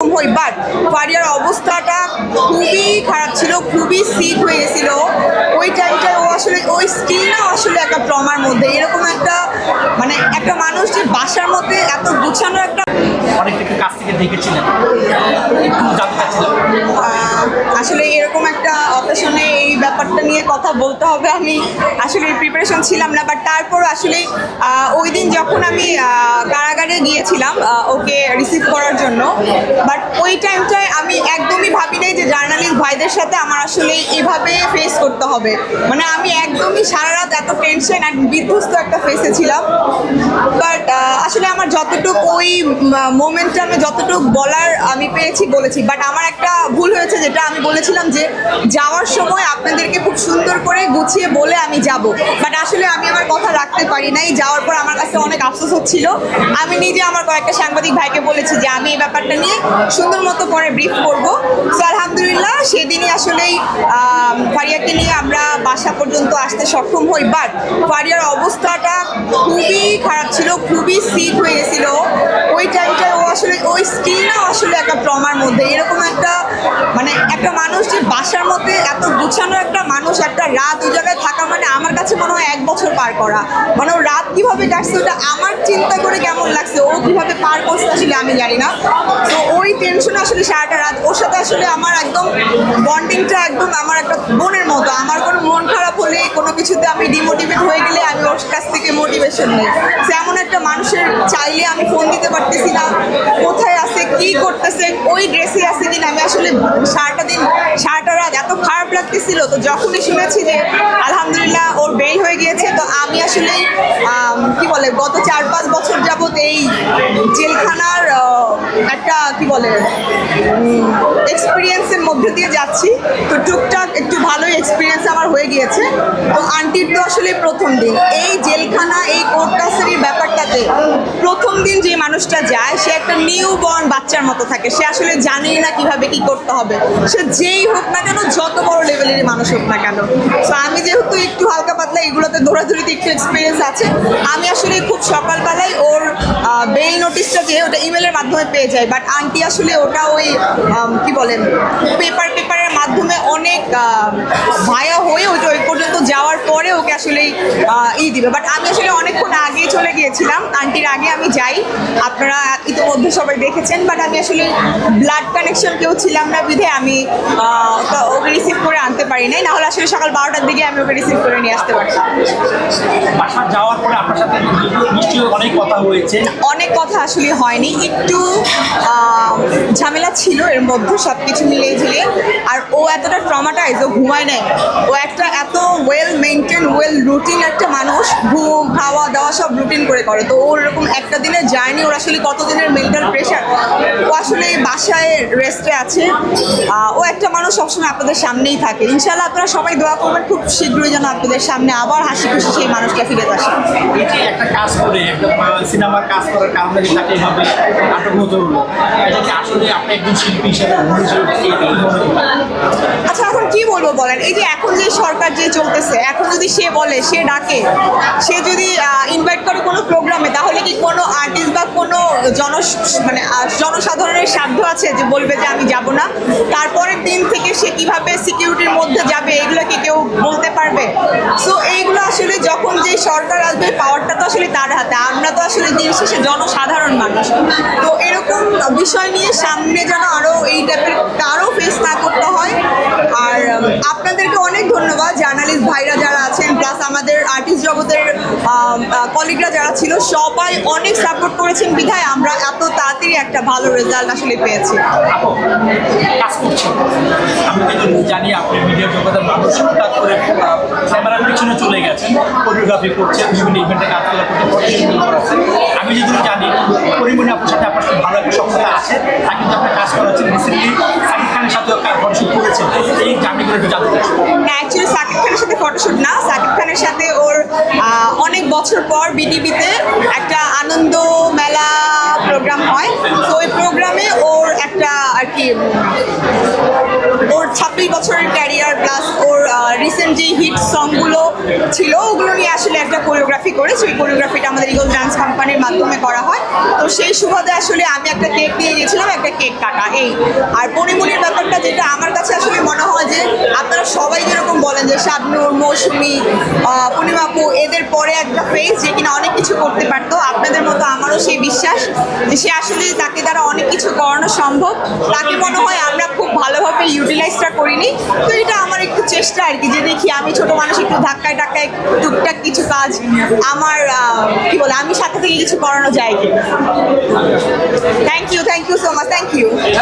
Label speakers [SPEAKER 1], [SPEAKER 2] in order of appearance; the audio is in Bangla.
[SPEAKER 1] সক্ষম বাট ফারিয়ার অবস্থাটা খুবই খারাপ ছিল খুবই সিক হয়ে গেছিল। ওই টাইমটায় ও আসলে ওই স্কিলটাও আসলে একটা ট্রমার মধ্যে। এরকম একটা মানে একটা মানুষ যে বাসার মধ্যে এত গুছানো একটা
[SPEAKER 2] অনেক কাছ থেকে দেখেছিলেন?
[SPEAKER 1] আসলে এরকম একটা ব্যাপারটা নিয়ে কথা বলতে হবে। আমি আসলে প্রিপারেশন ছিলাম না বাট তারপর আসলে ওই দিন যখন আমি কারাগারে গিয়েছিলাম ওকে রিসিভ করার জন্য বাট ওই টাইমটায় আমি একদমই ভাবি নাই যে জার্নালিস্ট ভাইদের সাথে আমার আসলে এভাবে ফেস করতে হবে। মানে আমি একদমই সারা রাত এত টেনশন এক বিধ্বস্ত একটা ফেসে ছিলাম। বাট আসলে যতটুকু ওই মোমেন্টটা আমি যতটুকু বলার আমি পেরেছি বলেছি। বাট আমার একটা ভুল হয়েছে, যেটা আমি বলেছিলাম যে, যাওয়ার সময় আপনাদেরকে খুব সুন্দর করে গুছিয়ে বলে আমি যাব। বাট আসলে আমি আমার কথা রাখতে পারি নাই, যাওয়ার পর আমার কাছে অনেক আফসোস হচ্ছিল। আমি নিজে আমার কয়েকটা সাংবাদিক ভাইকে বলেছি যে, আমি এই ব্যাপারটা নিয়ে সুন্দর মতো পরে ব্রিফ করব। সো আসতে সক্ষম হই বাট ফারিয়ার অবস্থাটা খুবই খারাপ ছিল, খুবই সিক হয়ে গেছিল। ওই টাইমটা ও আসলে, ওই স্কিলটাও আসলে একটা ট্রমার মধ্যে। একটা মানুষ যে বাসার মধ্যে এত গুছানো একটা মানুষ, একটা রাত ওই জায়গায় থাকা মানে আমার কাছে মনে হয় এক বছর পার করা। মানে ও রাত কীভাবে কাটছে ওটা আমার চিন্তা করে কেমন লাগছে, ও কীভাবে পার করছে আসলে আমি জানি না। তো ওই টেনশন আসলে সারাটা রাত। ওর সাথে আসলে আমার একদম বন্ডিংটা একদম আমার একটা বোনের মতো। আমার কোনো মন খারাপ হলে কোনো কিছুতে আমি ডিমোটিভেট হয়ে গেলে আমি ওর কাছ থেকে মোটিভেশন নিই। সে এমন একটা মানুষের চাইলে আমি ফোন দিতে পারতেছি না, কোথায় আছে, কি করতেছে, ওই ড্রেসে আছে কিনা আমি আসলে সারাটা দিন সারাটা রাত এত খারাপ লাগতেছিল। তো যখনই শুনেছি যে আলহামদুলিল্লাহ ওর বের হয়ে গিয়েছে, তো আমি আসলে কি বলে, গত চার পাঁচ বছর যাবত এই জেলখানার একটা, কি বলে এক্সপিরিয়েন্সের মধ্যে দিয়ে যাচ্ছি। তো টুকটাক একটু ভালোই এক্সপিরিয়েন্স আমার হয়ে গিয়েছে। তো আন্টির তো আসলে প্রথম দিন। এই জেলখানা এই কোর্ট কাছারির ব্যাপারটাতে প্রথম দিন যে মানুষটা যায়, সে একটা নিউ বর্ন বাচ্চার মতো থাকে। সে আসলে জানেই না কীভাবে কি করতে হবে। সে যেই হোক না কেন, যত বড় লেভেলের মানুষ হোক না কেন। তো আমি যেহেতু একটু হালকা পাতলা, এগুলোতে দৌড়াদৌড়িতে একটু এক্সপিরিয়েন্স আছে, আমি আসলে খুব সকালবেলায় ওর বেল নোটিশটা যে ওটা ইমেলের মাধ্যমে পেয়ে যায় বাট আন্টি আসলে ওটা ওই কি বলেন পেপার পেপারের মাধ্যমে অনেক ভায়া হয়ে ওই পরে ওকে আসলে ই দিবে। বাট আমি আসলে অনেকক্ষণ আগে চলে গিয়েছিলাম। আন্টির আগে আমি যাই। আপনারা ইতিমধ্যে সবাই দেখেছেন বাট আমি আসলে ব্লাড কানেকশন কেউ ছিলাম না বিধে আমি ওকে রিসিভ করে আনতে পারি নাই। নাহলে আসলে সকাল বারোটার দিকে আমি ওকে রিসিভ করে নিয়ে আসতে পারতাম।
[SPEAKER 2] বাসা যাওয়ার পরে আপনার সাথে নিশ্চয়ই অনেক কথা হয়েছে।
[SPEAKER 1] অনেক কথা আসলে হয়নি। একটু ঝামেলা ছিল এর মধ্যে সব কিছু মিলিয়ে ঝিলিয়ে। আর ও এতটা ট্রমাটাইজ ও ঘুমায় নেয় ও একটা এত ওয়েল মেনটেন ওয়েল রুটিন একটা মানুষ ঘুম খাওয়া দাওয়া সব রুটিন করে করে। তো ওর এরকম একটা দিনের জার্নি ওর আসলে কত দিনের মেন্টাল প্রেশার ও আসলে বাসায় রেস্টে আছে। ও একটা মানুষ সবসময় আপনাদের সামনেই থাকে। ইনশাল্লাহ আপনারা সবাই দোয়া করবেন খুব শীঘ্রই যেন আপনাদের সামনে আবার হাসি খুশি সেই মানুষটা ফিরে আসে।
[SPEAKER 2] একটা কাজ করে একটা সিনেমার কাজ করার কারণে তাকে এভাবে হলো এটা আসলে আপনি একজন শিল্পী হিসেবে?
[SPEAKER 1] আচ্ছা এখন কি বলব বলেন? এই যে এখন যে সরকার যে চলতেছে এখন যদি সে বলে, সে ডাকে, সে যদি ইনভাইট করে কোনো প্রোগ্রামে তাহলে কি কোনো আর্টিস্ট বা কোনো জন মানে জনসাধারণের সাধ্য আছে যে বলবে যে আমি যাব না? তারপরের দিন থেকে সে কীভাবে সিকিউরিটির মধ্যে যাবে, এগুলো কি কেউ বলতে পারবে? সো এইগুলো আসলে যখন যে সরকার আসবে পাওয়ারটা তো আসলে তার হাতে। আমরা তো আসলে দিন শেষে জনসাধারণ মানুষ। তো এরকম বিষয় নিয়ে সামনে যেন আরও এই টাইপের তারও ফেস না করতে হয়। আর আপনাদেরকে অনেক ধন্যবাদ জার্নালিস্ট ভাইরা যারা আছেন প্লাস আমাদের আর্টিস্ট জগতের কলিগরা যারা ছিল, সবাই অনেক সাপোর্ট করেছেন। বিধায় আমরা এত তাড়াতাড়ি একটা ভালো রেজাল্ট আসলে পেয়েছি।
[SPEAKER 2] আমি কিন্তু জানি, আপনি মিডিয়া জগতের মানুষ। হঠাৎ করে ক্যামেরার পিছনে চলে গেছেন কোরিওগ্রাফি করছেন, বিভিন্ন ইভেন্টে কাজ করা করতে আমি যেগুলো জানি, পরিমণি আপনার সাথে আপনার ভালো একটা সক্ষতা আছে। তা কিন্তু আপনার কাজ করাচ্ছেন রিসেন্টলি সাকিব খানের
[SPEAKER 1] অ্যাকচুয়ালি সাকিব খানের সাথে ফটোশুট না। সাকিব খানের সাথে ওর অনেক বছর পর বিটিভিতে একটা আনন্দ মেলা প্রোগ্রাম হয়। তো ওই প্রোগ্রামে ওর একটা আর কি, ওর ছাব্বিশ বছরের ক্যারিয়ার প্লাস ওর রিসেন্ট যে হিট সংগুলো ছিল, ওগুলো নিয়ে আসলে একটা কোরিওগ্রাফি করে সেই কোরিওগ্রাফিটা আমাদের ইগল ডান্স কোম্পানির মাধ্যমে করা হয়। তো সেই সুবাদে আসলে আমি একটা কেক দিয়ে গেছিলাম, একটা কেক কাটা, এই। আর পরিমণির ব্যাপারটা যেটা আমার কাছে আসলে মনে হয় যে আপনারা সবাই যেরকম বলেন যে শাবনুর, মৌসুমি পূর্ণিমাপু, এদের পরে একটা ফেস যে কিনা অনেক কিছু করতে পারতো। আপনাদের মতো আমারও সেই বিশ্বাস যে সে আসলে তাকে দ্বারা অনেক কিছু করানো সম্ভব। তাকে মনে হয় আমরা খুব ভালোভাবে ইউটিলাইজটা করিনি। তো এটা আমার একটু চেষ্টা আর কি, যে দেখি আমি ছোট মানুষ একটু ধাক্কায় টাক্কায় টুকটাক কিছু কাজ আমার কি বলে, আমি সাথে থেকে কিছু করানো যায় কি thank you thank you so much thank you